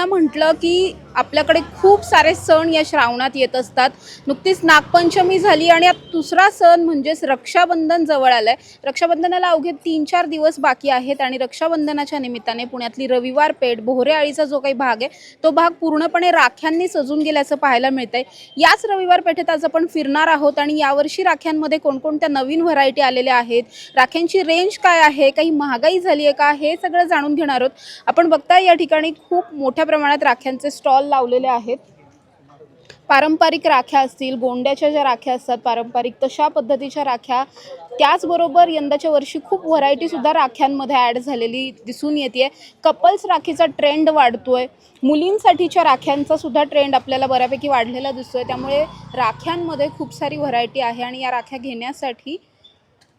श्रावण म्हटलं की आपल्याकडे खूप सारे सण या श्रावणात येत असतात. नुकतीच नागपंचमी झाली आणि दुसरा सण म्हणजेच रक्षाबंधन जवळ आलंय. रक्षाबंधनाला अवघे तीन चार दिवस बाकी आहेत आणि रक्षाबंधनाच्या निमित्ताने पुण्यातली रविवार पेठ भोरेआळीचा जो काही भाग आहे तो भाग पूर्णपणे राख्यांनी सजून गेल्याचं पाहायला मिळतंय. याच रविवार पेठेत आज आपण फिरणार आहोत आणि यावर्षी राख्यांमध्ये कोणकोणत्या नवीन व्हरायटी आलेल्या आहेत राख्यांची रेंज काय आहे काही महागाई झाली आहे का हे सगळं जाणून घेणार आहोत. आपण बघताय या ठिकाणी खूप मोठ्या प्रमाणात राख्यांचे स्टॉल लावलेले आहेत. पारंपरिक राख्या असतील गोंड्याच्या ज्या राख्या असतात पारंपरिक तशा पद्धतीच्या राख्या त्याचबरोबर यंदाच्या वर्षी खूप व्हरायटीसुद्धा राख्यांमध्ये ॲड झालेली दिसून येते कपल्स राखीचा ट्रेंड वाढतो आहे मुलींसाठीच्या राख्यांचा सुद्धा ट्रेंड आपल्याला बऱ्यापैकी वाढलेला दिसतो आहे त्यामुळे राख्यांमध्ये खूप सारी व्हरायटी आहे आणि या राख्या घेण्यासाठी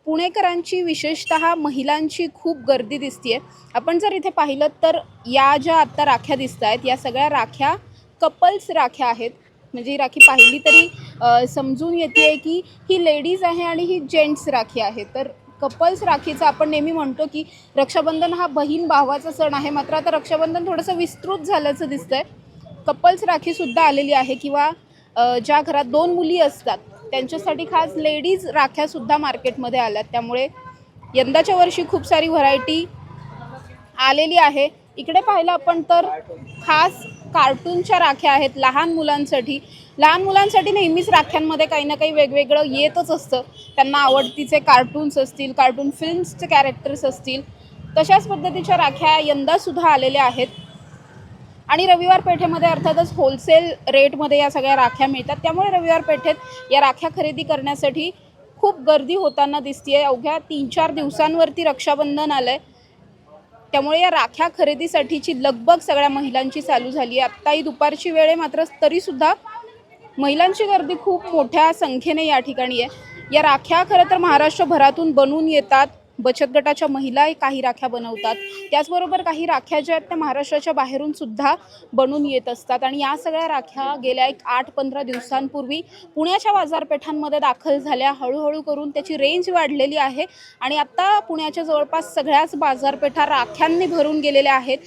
पुणेकरांची विशेषतः महिलांची खूप गर्दी दिसतीये. आपण जर इथे पाहिलं तर या ज्या आत्ता राख्या दिसत आहेत या सगळ्या राख्या कपल्स राख्या आहेत. म्हणजे ही राखी पाहिली तरी समजून येते की ही लेडीज आहे आणि ही जेंट्स राखी आहे. तर कपल्स राखीचं आपण नेहमी म्हणतो की रक्षाबंधन हा बहीण भावाचा सण आहे. मात्र आता रक्षाबंधन थोडंसं विस्तृत झाल्याचं दिसतंय. कपल्स राखीसुद्धा आलेली आहे किंवा ज्या घरात दोन मुली असतात त्यांच्यासाठी खास लेडीज राख्यासुद्धा मार्केटमध्ये आल्यात. त्यामुळे यंदाच्या वर्षी खूप सारी व्हरायटी आलेली आहे. इकडे पाहिलं आपण तर खास कार्टूनच्या राख्या आहेत लहान मुलांसाठी. लहान मुलांसाठी नेहमीच राख्यांमध्ये काही ना काही वेगवेगळं येतच असतं. त्यांना आवडतीचे कार्टून्स असतील कार्टून फिल्म्सचे कॅरेक्टर्स असतील तशाच पद्धतीच्या राख्या यंदासुद्धा आलेल्या आहेत. आणि रविवार पेठेमध्ये अर्थातच होलसेल रेटमध्ये या सगळ्या राख्या मिळतात. त्यामुळे रविवार पेठेत या राख्या खरेदी करण्यासाठी खूप गर्दी होताना दिसते अवघ्या तीन चार दिवसांवरती रक्षाबंधन आलंय. त्यामुळे या राख्या खरेदीसाठीची लगबग सगळ्या महिलांची चालू झाली आहे आत्ताही दुपारची वेळ आहे मात्र तरीसुद्धा महिलांची गर्दी खूप मोठ्या संख्येने या ठिकाणी आहे. या राख्या खरं तर महाराष्ट्रभरातून बनून येतात. बचत गटाच्या महिला काही राख्या बनवतात. त्याचबरोबर काही राख्या ज्या आहेत त्या महाराष्ट्राच्या बाहेरून सुद्धा बनून येत असतात. आणि या सगळ्या राख्या गेल्या एक आठ पंधरा दिवसांपूर्वी पुण्याच्या बाजारपेठांमध्ये दाखल झाल्या. हळूहळू करून त्याची रेंज वाढलेली आहे. आणि आत्ता पुण्याच्या जवळपास सगळ्याच बाजारपेठा राख्यांनी भरून गेलेल्या आहेत.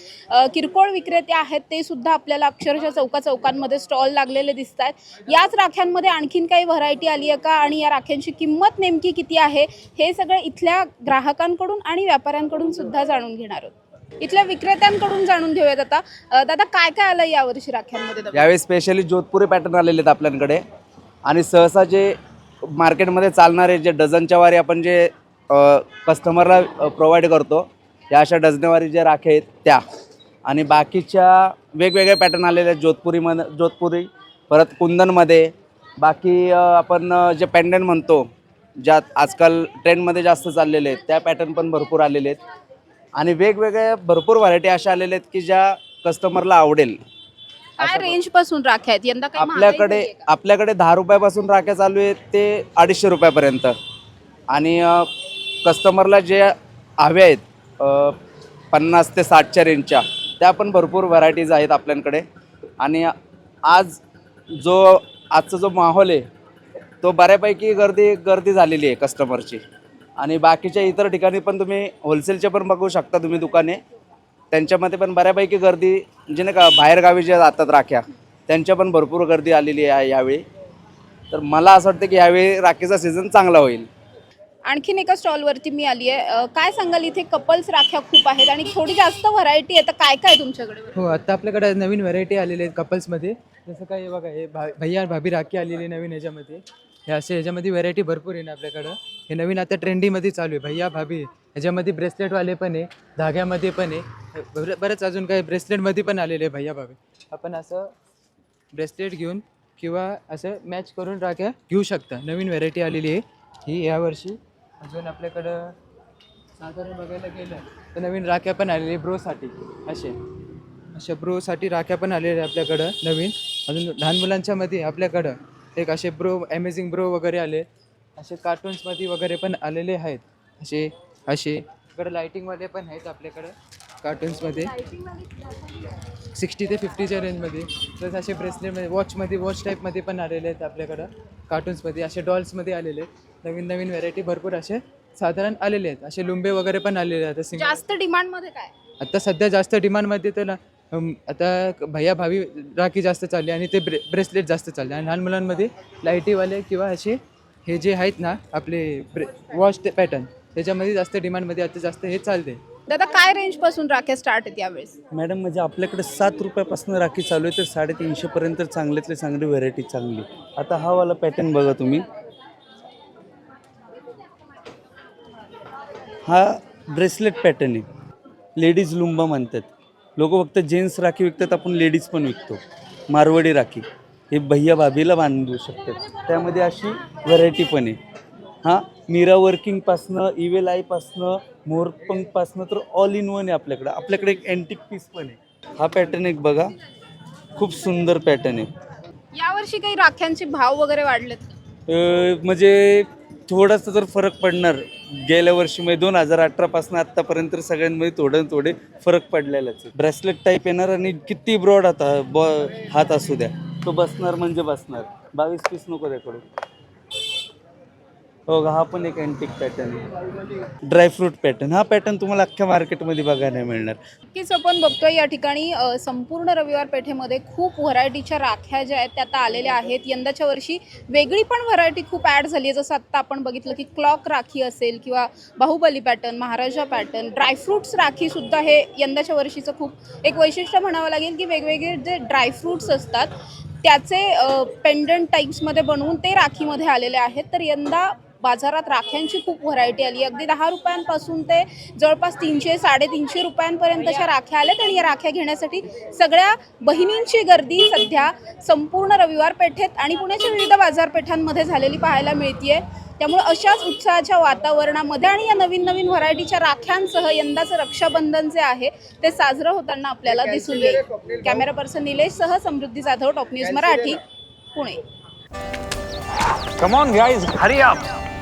किरकोळ विक्रेते आहेत ते सुद्धा आपल्याला अक्षरशः चौका चौकांमध्ये स्टॉल लागलेले दिसत आहेत याच राख्यांमध्ये आणखीन काही व्हरायटी आली आहे का? आणि या राख्यांची किंमत नेमकी किती आहे? हे सगळं इथल्या ग्राहकांकडून आणि व्यापाऱ्यांकडून सुद्धा जाणून घेणार आहोत. इथल्या विक्रेत्यांकडून जाणून घेऊयात आता. दादा काय काय आलं यावर्षी राख्यांमध्ये यावेळी स्पेशली जोधपुरी पॅटर्न आलेले आहेत आपल्याकडे. आणि सहसा जे मार्केटमध्ये चालणारे जे डझनच्या वारी आपण जे कस्टमरला प्रोव्हाइड करतो या अशा डझनेवारी ज्या राखे आहेत त्या. आणि बाकीच्या वेगवेगळे पॅटर्न आलेले आहेत जोधपुरीमध्ये जोधपुरी परत कुंदनमध्ये. बाकी अ, आपण अ, जे पेंडंट म्हणतो ज्यात आजकाल ट्रेंडमध्ये जास्त चाललेले आहेत त्या पॅटर्न पण भरपूर आलेले आहेत. आणि वेगवेगळ्या भरपूर व्हरायटी अशा आलेल्या आहेत की ज्या कस्टमरला आवडेल. काय रेंजपासून राख्या आहेत? यंदा काही महागाई आपल्याकडे का? आपल्याकडे दहा रुपयापासून राख्या चालू आहेत ते अडीचशे रुपयापर्यंत. आणि कस्टमरला जे हवे आहेत अ, पन्नास ते साठच्या रेंजच्या त्या पण भरपूर व्हरायटीज आहेत आपल्याकडे. आणि आज जो आजचा जो माहोल आहे तो बऱ्यापैकी गर्दी गर्दी झालेली आहे कस्टमरची आणि बाकीच्या इतर ठिकाणी पण तुम्ही होलसेलचे पण बघू शकता तुम्ही दुकाने. त्यांच्यामध्ये पण बऱ्यापैकी गर्दी म्हणजे नाही का बाहेरगावी जे जातात राख्या त्यांच्या पण भरपूर गर्दी आलेली आहे यावेळी. तर मला असं वाटतं की यावेळी राखीचा सीझन चांगला होईल. आणखीन एका स्टॉलवरती मी आली आहे. काय सांगाल? इथे कपल्स राख्या खूप आहेत आणि थोडी जास्त व्हरायटी आहे. तर काय काय तुमच्याकडे? हो आता आपल्याकडे नवीन व्हरायटी आलेली आहेत कपल्समध्ये जसं काय हे बघा हे भा भैया आणि भाभी राखी आलेली आहे नवीन ह्याच्यामध्ये हे असे ह्याच्यामध्ये व्हरायटी भरपूर आहे ना आपल्याकडं. हे नवीन आता ट्रेंडीमध्ये चालू आहे. भैया भाभी ह्याच्यामध्ये ब्रेसलेटवाले पण आहे धाग्यामध्ये पण आहे. बरंच अजून काही ब्रेसलेटमध्ये पण आलेले आहे भैया भाभी. आपण असं ब्रेसलेट घेऊन किंवा असं मॅच करून राख्या घेऊ शकता. नवीन व्हरायटी आलेली आहे. ही यावर्षी अजून आपल्याकडं साधारण बघायला गेलं तर नवीन राख्या पण आलेली ब्रोसाठी असे. अशा ब्रोसाठी राख्या पण आलेल्या आपल्याकडं नवीन. अजून लहान मुलांच्यामध्ये आपल्याकडं एक असे ब्रो अमेझिंग ब्रो वगैरे आले. असे कार्टून्समध्ये वगैरे पण आलेले आहेत. असे असे. इकडं लायटिंगमध्ये पण आहेत आपल्याकडं कार्टून्समध्ये सिक्स्टी ते फिफ्टीच्या रेंजमध्ये प्लस असे ब्रेसलेटमध्ये वॉचमध्ये वॉच टाईपमध्ये पण आलेले आहेत आपल्याकडं कार्टून्समध्ये असे डॉल्समध्ये आलेले आहेत. नवीन नवीन व्हरायटी भरपूर असे साधारण आलेले आहेत. असे लुंबे वगैरे पण आलेले आहेत. सिंगल जास्त डिमांडमध्ये काय? आता सध्या जास्त डिमांडमध्ये तर आता भैया भावी राखी जास्त चालली आणि ते ब्रे ब्रेसलेट जास्त चालले. आणि लहान मुलांमध्ये लाईटीवाले किंवा असे हे जे आहेत ना आपले ब्रे वॉच पॅटर्न त्याच्यामध्ये जास्त डिमांडमध्ये आता जास्त हे चालते. दादा काय रेंजपासून राख्या स्टार्ट आहेत यावेळेस? मॅडम म्हणजे आपल्याकडे सात रुपयापासून राखी चालू आहे तर साडेतीनशेपर्यंत चांगल्यातले चांगली व्हरायटी चांगली. आता हा वाला पॅटर्न बघा तुम्ही. हा ब्रेसलेट पॅटर्न आहे. लेडीज लुंबा म्हणतात. लोक फक्त जेंट्स राखी विकतात आपण लेडीज पण विकतो. मारवाडी राखी. हे भैया भाभीला बांधू शकतात त्यामध्ये अशी व्हरायटी पण आहे. हां मीरा वर्किंगपासनं इवेल आयपासनं मोरपंखपासनं तर ऑल इन वन आहे आपल्याकडं. आपल्याकडे एक अँटिक पीस पण आहे. हा पॅटर्न एक बघा. खूप सुंदर पॅटर्न आहे. यावर्षी काही राख्यांचे भाव वगैरे वाढलेत? अं, म्हणजे थोडासा तर फरक पडणार गेल्या वर्षी म्हणजे दोन हजार अठरापासून आत्तापर्यंत सगळ्यांमध्ये थोडं थोडे फरक पडलेलाच आहे. ब्रेसलेट टाईप येणार आणि किती ब्रॉड आता बॉ हात असू द्या. तो बसणार म्हणजे बसणार. बावीस पीस नको त्याकडून हो का? हा पण एक अँटिक पॅटर्न आहे ड्रायफ्रूट पॅटर्न हा पॅटर्न तुम्हाला अख्ख्या मार्केटमध्ये बघायला मिळणार. नक्कीच आपण बघतोय या ठिकाणी अ, संपूर्ण रविवार पेठेमध्ये खूप व्हरायटीच्या राख्या ज्या आहेत त्या आता आलेल्या आहेत. यंदाच्या वर्षी वेगळी पण व्हरायटी खूप ॲड झाली आहे. जसं आत्ता आपण बघितलं की क्लॉक राखी असेल किंवा Baahubali pattern Maharaja pattern dry fruits राखीसुद्धा हे यंदाच्या वर्षीचं खूप एक वैशिष्ट्य म्हणावं लागेल की वेगवेगळे जे ड्रायफ्रूट्स असतात त्याचे पेंडंट टाईप्समध्ये बनवून ते राखीमध्ये आलेले आहेत. तर यंदा बाजारात राख्यांची खूप व्हरायटी आली. अगदी दहा रुपयांपासून ते जवळपास तीनशे साडेतीनशे रुपयांपर्यंतच्या राख्या आल्यात आणि या राख्या घेण्यासाठी सगळ्या बहिणींची गर्दी सध्या संपूर्ण रविवार पेठेत आणि पुण्याच्या विविध बाजारपेठांमध्ये झालेली पाहायला मिळतीये. त्यामुळे अशाच उत्साहाच्या वातावरणामध्ये आणि या नवीन नवीन व्हरायटीच्या राख्यांसह यंदाचं रक्षाबंधन जे आहे ते साजरं होताना आपल्याला दिसून येईल. Camera person निलेशसह Samruddhi Jadhav top news Marathi Pune. Come on, guys, hurry up.